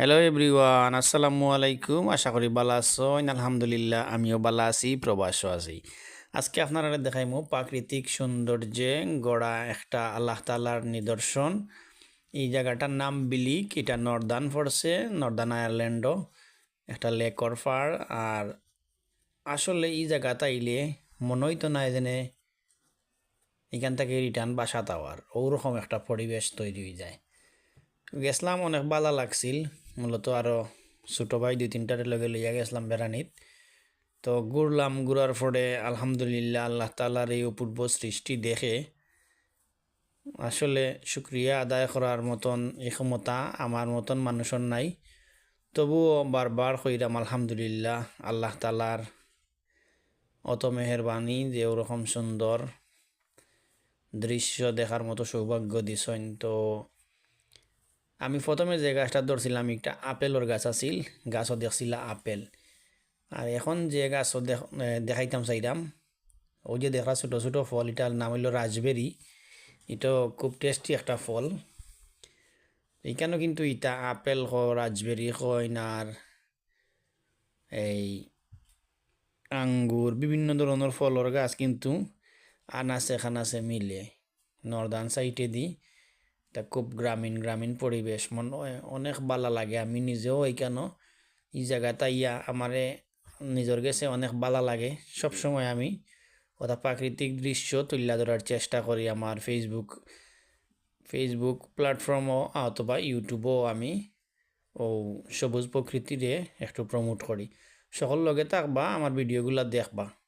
Hello everyone আসসালামু আলাইকুম আশা করি ভালো আছো। আলহামদুলিল্লাহ, আমিও ভালো আছি, প্রবাসও আছি। আজকে আপনারা দেখাইমু প্রাকৃতিক সৌন্দর্যে গড়া একটা আল্লাহ তালার নিদর্শন। এই জায়গাটার নাম বিলিক। এটা নর্দার্ন ফোর্সে, নর্দার্ন আয়ারল্যান্ডও। একটা লেকর ফার আর আসলে এই জায়গাটা আইলে মনেই তো নাই যেনে এখান থেকে রিটার্ন বাসা তাওয়ার। ওরকম একটা পরিবেশ তৈরি হয়ে যায়। গেছলাম, অনেক ভালো লাগছিল। মূলত আরও ছোটো ভাই দুই তিনটার লগে লইয়া গেছিলাম বেড়ানিত। তো ঘুরলাম, ঘুরার পরে আলহামদুলিল্লাহ আল্লাহ তালার এই অপূর্ব সৃষ্টি দেখে আসলে শুক্রিয়া আদায় করার মতন এই ক্ষমতা আমার মতন মানুষের নাই। তবুও বারবার কইরাম, আলহামদুলিল্লাহ আল্লাহ তালার অত মেহরবানি যে ওরকম সুন্দর দৃশ্য দেখার মতো সৌভাগ্য দিছেন। তো আমি প্রথমে যে গাছটা ধরছিলাম একটা আপেলর গাছ আছিল, গাছও দেখছিল আপেল। আর এখন যে গাছও দেখাইতাম চাইতাম ওই যে দেখা ছোটো ছোটো ফল, এটার নাম হইল রাজবেরি এটা খুব টেস্টি একটা ফল। এইখানেও কিন্তু ইটা আপেল হ রাজবেরি আর এই আঙ্গুর, বিভিন্ন ধরনের ফলর গাছ কিন্তু আনাচে খানাচে মিলে। নর্দার্ন সাইডে দি তা খুব গ্রামীণ গ্রামীণ পরিবেশ। মনে অনেক বালা লাগে। আমি নিজেও এইখানো এই জায়গাটা ইয়া আমারে নিজের গেছে অনেক ভালো লাগে। সবসময় আমি ওটা প্রাকৃতিক দৃশ্য তুলে ধরার চেষ্টা করি আমার ফেসবুক ফেসবুক প্ল্যাটফর্মও অথবা ইউটিউবও আমি ও সবুজ প্রকৃতিরে একটু প্রমোট করি। সকল লগে থাকবা, আমার ভিডিওগুলো দেখবা।